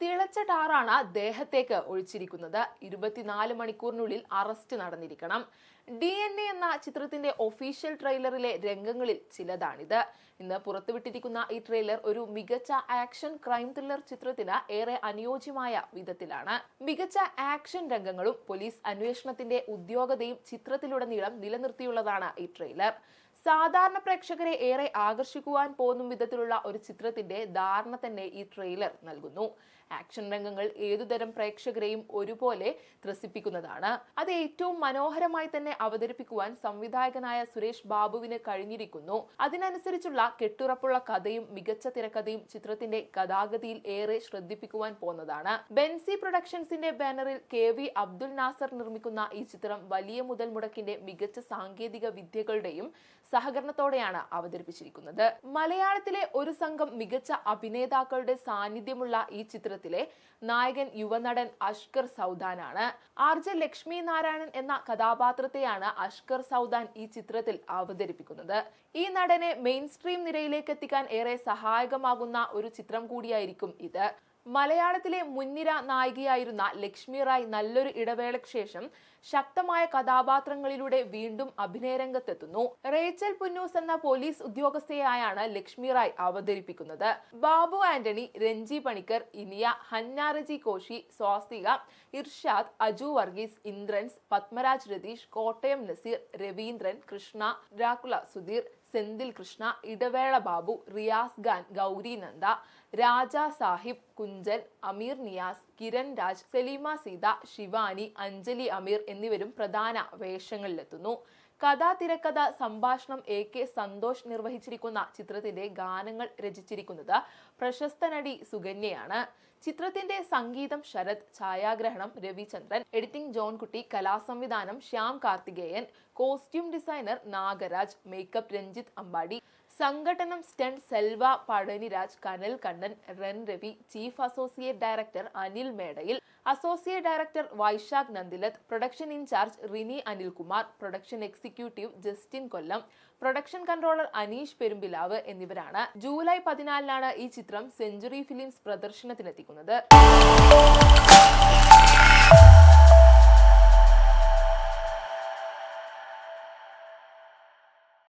തിളച്ച ടാറാണ് ദേഹത്തേക്ക് ഒഴിച്ചിരിക്കുന്നത്. ഇരുപത്തിനാല് മണിക്കൂറിനുള്ളിൽ അറസ്റ്റ് നടന്നിരിക്കണം. ഡി എൻ എ എന്ന ചിത്രത്തിന്റെ ഒഫീഷ്യൽ ട്രെയിലറിലെ രംഗങ്ങളിൽ ചിലതാണിത്. ഇന്ന് പുറത്തുവിട്ടിരിക്കുന്ന ഈ ട്രെയിലർ ഒരു മികച്ച ആക്ഷൻ ക്രൈം ത്രില്ലർ ചിത്രത്തിന് ഏറെ അനുയോജ്യമായ വിധത്തിലാണ്. മികച്ച ആക്ഷൻ രംഗങ്ങളും പോലീസ് അന്വേഷണത്തിന്റെ ഉദ്യോഗതയും ചിത്രത്തിലുടനീളം നിലനിർത്തിയുള്ളതാണ് ഈ ട്രെയിലർ. സാധാരണ പ്രേക്ഷകരെ ഏറെ ആകർഷിക്കുവാൻ പോകുന്ന വിധത്തിലുള്ള ഒരു ചിത്രത്തിന്റെ ധാരണ തന്നെ ഈ ട്രെയിലർ നൽകുന്നു. ആക്ഷൻ രംഗങ്ങൾ ഏതുതരം പ്രേക്ഷകരെയും ഒരുപോലെ ത്രസിപ്പിക്കുന്നതാണ്. അത് ഏറ്റവും മനോഹരമായി തന്നെ അവതരിപ്പിക്കുവാൻ സംവിധായകനായ സുരേഷ് ബാബുവിന് കഴിഞ്ഞിരിക്കുന്നു. അതിനനുസരിച്ചുള്ള കെട്ടുറപ്പുള്ള കഥയും മികച്ച തിരക്കഥയും ചിത്രത്തിന്റെ ഗതാഗതിയിൽ ഏറെ ശ്രദ്ധിപ്പിക്കുവാൻ പോകുന്നതാണ്. ബെൻസി പ്രൊഡക്ഷൻസിന്റെ ബാനറിൽ കെ വി അബ്ദുൽ നാസർ നിർമ്മിക്കുന്ന ഈ ചിത്രം വലിയ മുതൽ മുടക്കിന്റെ മികച്ച സാങ്കേതിക വിദ്യകളുടെയും സഹകരണത്തോടെയാണ് അവതരിപ്പിച്ചിരിക്കുന്നത്. മലയാളത്തിലെ ഒരു സംഘം മികച്ച അഭിനേതാക്കളുടെ സാന്നിധ്യമുള്ള ഈ ചിത്രത്തിലെ നായകൻ യുവനടൻ അഷ്കർ സൗദാനാണ്. ആർ ജെ ലക്ഷ്മി നാരായണൻ എന്ന കഥാപാത്രത്തെയാണ് അഷ്കർ സൗദാൻ ഈ ചിത്രത്തിൽ അവതരിപ്പിക്കുന്നത്. ഈ നടനെ മെയിൻ സ്ട്രീം നിരയിലേക്ക് എത്തിക്കാൻ ഏറെ സഹായകമാകുന്ന ഒരു ചിത്രം കൂടിയായിരിക്കും ഇത്. മലയാളത്തിലെ മുൻനിര നായികയായിരുന്ന ലക്ഷ്മി റായ് നല്ലൊരു ഇടവേളയ്ക്ക് ശേഷം ശക്തമായ കഥാപാത്രങ്ങളിലൂടെ വീണ്ടും അഭിനയരംഗത്തെത്തുന്നു റേച്ചൽ പുന്നൂസ് എന്ന പോലീസ് ഉദ്യോഗസ്ഥയായാണ് ലക്ഷ്മി റായ് അവതരിപ്പിക്കുന്നത്. ബാബു ആന്റണി രഞ്ജി പണിക്കർ ഇനിയ ഹന്നാരജി കോശി സ്വാസ്തിക ഇർഷാദ് അജു വർഗീസ് ഇന്ദ്രൻസ് പത്മരാജ് രതീഷ് കോട്ടയം നസീർ രവീന്ദ്രൻ കൃഷ്ണ രാകുല സുധീർ സെന്തിൽ കൃഷ്ണ ഇടവേള ബാബു റിയാസ് ഖാൻ ഗൗരി നന്ദ രാജ സാഹിബ് കുഞ്ചൻ അമീർ നിയാസ് കിരൺ രാജ് സലീമ സീത ശിവാനി അഞ്ജലി അമീർ എന്നിവരും പ്രധാന വേഷങ്ങളിലെത്തുന്നു. കഥ തിരക്കഥ സംഭാഷണം എ കെ സന്തോഷ് നിർവഹിച്ചിരിക്കുന്ന ചിത്രത്തിന്റെ ഗാനങ്ങൾ രചിച്ചിരിക്കുന്നത് പ്രശസ്ത നടി സുകന്യയാണ് ചിത്രത്തിന്റെ സംഗീതം ശരത് ഛായാഗ്രഹണം Ravichandran editing Johnkutty കലാസംവിധാനം Shyam Karthikeyan costume designer Nagaraj makeup Ranjith Ambadi സംഘടനം stunt Selva Pazhaniraj Kanal Kannan Ren Ravi chief associate director Anil Medayil associate director Vaisakh Nandilath production in charge Rini Anilkumar production executive Justin Kollam production controller Aneesh Perumbilavu എന്നിവരാണ്. July പതിനാലിനാണ് ഈ ചിത്രം century films പ്രദർശനത്തിനെത്തിക്കുന്നത്.